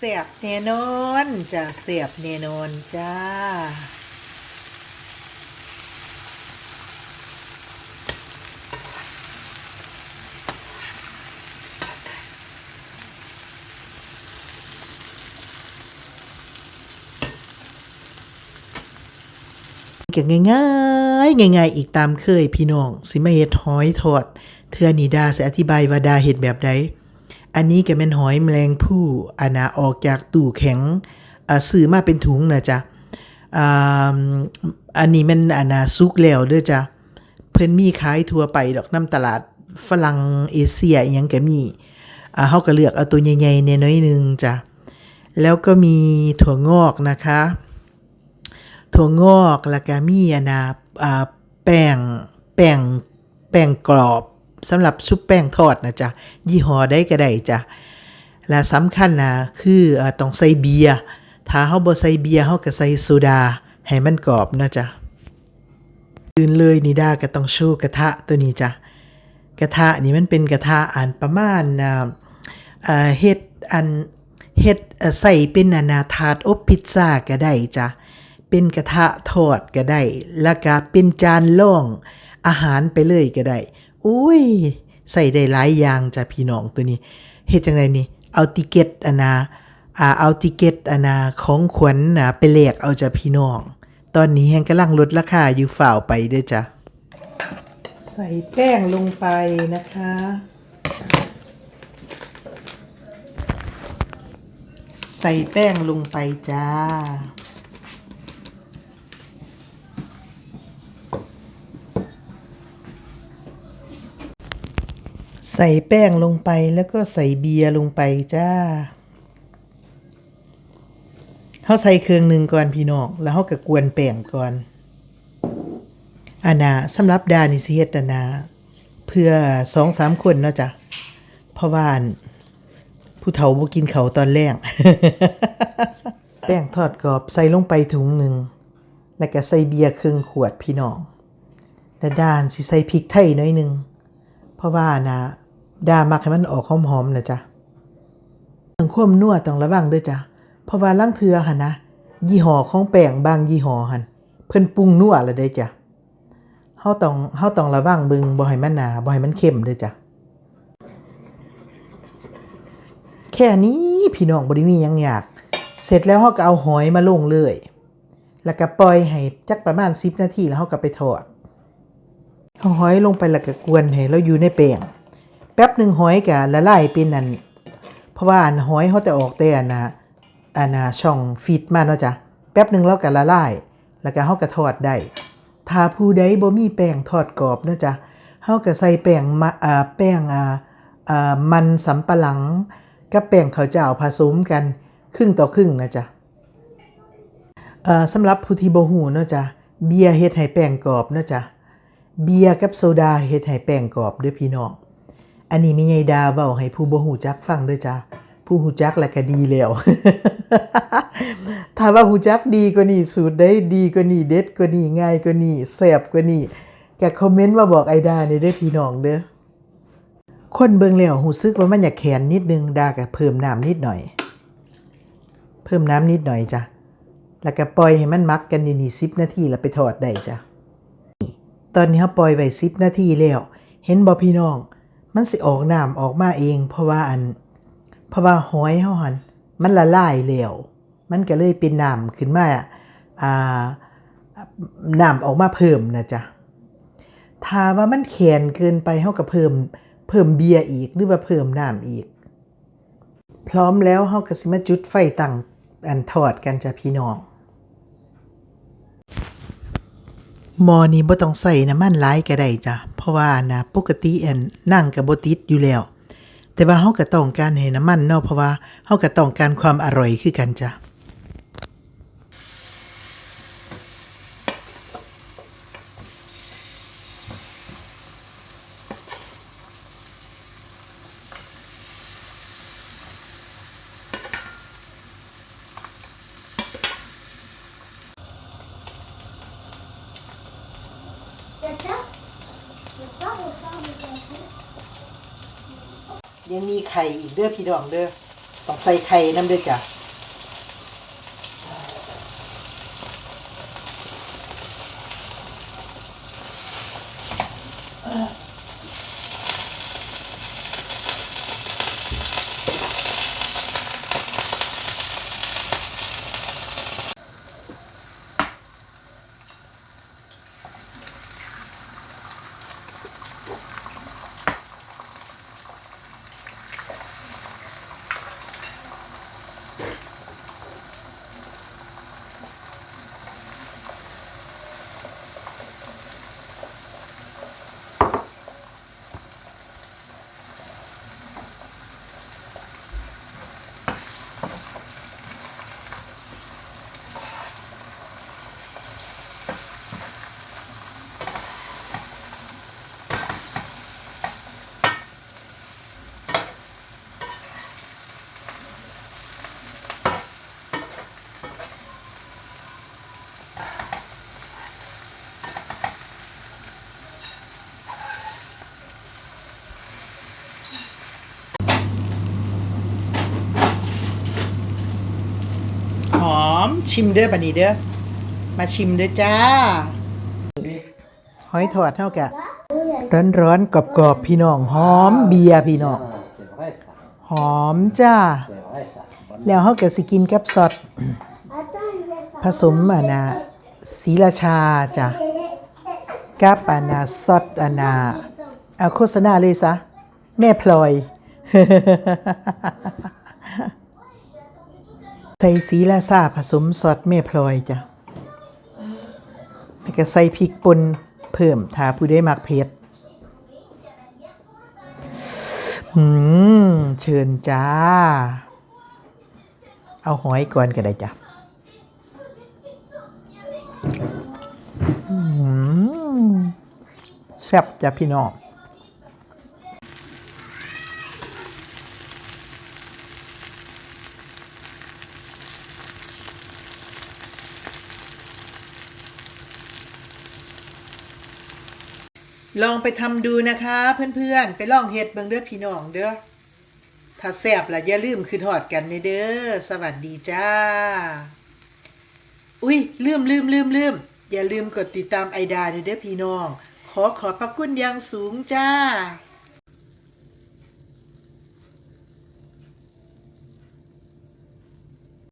เสียบแน่นนจะเสียบแน่นนจ้าก็ง่ายๆง่ายๆ อีกตามเคยพี่น้อง สิมาเฮ็ดหอยทอด เทื่อนี้ดาสิอธิบายว่าดาเฮ็ดแบบใด อันนี้ก็แม่นหอยแมลงผู้อานาออกจากตู้แข็งอ่าซื้อมาเป็นถุงนะจ๊ะอันนี้มันอานาสุกแล้วด้อจ้ะเพิ่นมีขายทั่วไปดอกน้ำตลาดฝรั่งเอเชียยังก็มีอ่าเฮาก็เลือกเอาตัวใหญ่ๆแน่น้อยหนึงจ้ะแล้วก็มีถั่วงอกนะคะ ถั่วงอกแล้วก็มีอันนะอ่าแป้งแป้งแป้งกรอบ สำหรับชุบแป้งทอดนะจ๊ะยี่ห้อได้ก็ได้จ้ะและสำคัญนะคือต้องใส่เบียร์ถ้าเฮาบ่ใส่เบียร์เฮาก็ใส่โซดา ให้มันกรอบนะจ๊ะอื่นเลยนี่ดาก็ต้องโชว์กระทะตัวนี้จ้ะกระทะนี่มันเป็นกระทะอันประมาณอ่าเฮ็ดอันเฮ็ดใส่เป็นอานาถาดอบพิซซ่าก็ได้จ้ะเป็นกระทะทอดก็ได้ แล้วก็เป็นจานล่องอาหารไปเลยก็ได้ อุ้ยใส่ได้หลายอย่างจ้ะพี่น้องตัวนี้เฮ็ดจังไดนี่ เอาติเกตอนาอ่าเอาติเกตอนาของขวัญนะไปแลกเอาจ้ะพี่น้อง ตอนนี้แฮงกำลังลดราคาอยู่ฝ่าวไปเด้อจ้ะใส่แป้งลงไปนะคะใส่แป้งลงไปจ้า ใส่แป้งลงไปแล้วก็ใส่เบียร์ลงไปจ้าเขาใส่เครื่องหนึ่งก่อนพี่น้องแล้วเขาก็กวนแป้งก่อนอันาสำหรับดานิสิเฮ็ดอันา เพื่อสองสามคนเนาะจ้ะเพราะว่านผู้เฒ่าบ่กินเขาตอนแรกแป้งทอดกรอบใส่ลงไปถุงหนึ่ง แล้วก็ใส่เบียร์ครึ่งขวดพี่น้องและดานสิใส่พริกไทยน้อยหนึ่งเพราะว่านะ ดามักให้มันออกหอมๆนะจ๊ะเรื่องควมนัวต้องระวังด้วยจ้ะเพราะว่าล่างเทือหันนะยี่ห้อของแป้งบางยี่ห้อหันเพิ่นปรุงนัวแล้วได้จ้ะเฮาต้องเฮาต้องระวังเบิงบ่ให้มันหนาบ่ให้มันเข้มด้อจ้ะแค่นี้พี่น้องบ่ได้มียังยาก เสร็จแล้วเฮาก็เอาหอยมาลงเลย แล้วก็ปล่อยให้จักประมาณ10นาทีแล้วเฮาก็ไปทอดเอาหอยลงไปแล้วก็กวนให้เราอยู่ในแป้ง แป๊บหนึ่งหอยก็ละลายเป็นอันเพราะว่าอันหอยเขาแต่ออกแต่อันนะอันนะช่องฟีดมาเนาะจ้ะแป๊บหนึ่งเราก็ละลายแล้วก็เฮาก็ทอดได้ถ้าผู้ใดบ่มีแป้งทอดกรอบเนาะจ้ะเฮาก็ใส่แป้งมะอ่าแป้งอ่าอ่ามันสำปะหลัง กับแป้งข้าวเจ้าผสมกันครึ่งต่อครึ่งนะจ๊ะเอ่อสำหรับผู้ที่บ่ฮู้เนาะจ้ะเบียร์เฮ็ดให้แป้งกรอบเนาะจ้ะเบียร์กับโซดาเฮ็ดให้แป้งกรอบเด้อพี่น้อง อันนี้มีไงดาเว้าให้ผู้บ่ฮู้จักฟังด้อจ้ะผู้ฮู้จักแล้วก็ดีแล้วถ้าว่าฮู้จักดีกว่านี้สูตรได้ดีกว่านี้เด็ดกว่านี้ง่ายกว่านี้แซ่บกว่านี้ก็คอมเมนต์มาบอกไอดาเนี่เด้พี่น้องเด้อคนเบิ่งแล้วรู้สึกว่ามันอยากแข็งนิดนึงดาก็เพิ่มน้ำนิดหน่อย เพิ่มน้ำนิดหน่อยจ้ะแล้วก็ปล่อยให้มันมักกันอยู่นี่สิบนาทีแล้วไปทอดได้จ้ะตอนนี้เขาปล่อยไว้สิบนาทีแล้ว เห็นบ่พี่น้อง มันสิออกน้ำออกมาเอง เพราะว่าอัน เพราะว่าหอยเฮาหันมันละลายแล้วมันก็เลยเป็นน้ำขึ้นมาอ่าน้ำออกมาเพิ่มนะจ๊ะถ้าว่ามันแข็งเกินไปเฮาก็เพิ่มเพิ่มเบียร์อีกหรือว่าเพิ่มน้ำอีก พร้อมแล้วเฮาก็สิมาจุดไฟตั้งอันทอดกันจ้ะพี่น้อง หมอนี้บ่ต้องใส่น้ำมันหลายก็ได้จ้ะ เพราะว่านะปกติอันนั่งกับ่ติดอยู่แล้ว แต่ว่าเฮาก็ต้องการให้น้ำมันเนาะเพราะว่าเฮาก็ต้องการความอร่อยคือกันจ้ะ ยังมีไข่อีกเด้อพี่ดองเด้อต้องใส่ไข่น้ำเด้อจ้ะ หอ มชิมเด้อบันนี้เด้อมาชิมเด้อจ้า หอยทอดเท่ากับร้อนร้อนๆกรอบกรอบๆพี่น้องหอมเบียร์พี่น้องหอมจ้า แล้วเฮาก็สิกินกับซอสผสมอะนะศรีราชาจ้ะกับอะนะซอสอะนะเอาโฆษณาเลยซะ แม่พลอย ใส่สีลาซาผสมซอสแม่พลอยจ้ะแล้วก็ใส่พริกป่นเพิ่มถ้าผู้ได้มักเผ็ดอืมเชิญจ้า เอาหอยก่อนก็ได้จ้ะแซ่บจ้ะพี่น้อง ลองไปทำดูนะคะ เพื่อนๆ ไปลองเฮ็ดเบิ่งเด้อพี่น้องเด้อถ้าแซ่บล่ะอย่าลืมคือทอดกันเด้อสวัสดีจ้า อุ้ยลืมลืมลืมลืมอย่าลืมกดติดตามไอดาเด้อพี่น้อง ขอขอบพระคุณอย่างสูงจ้า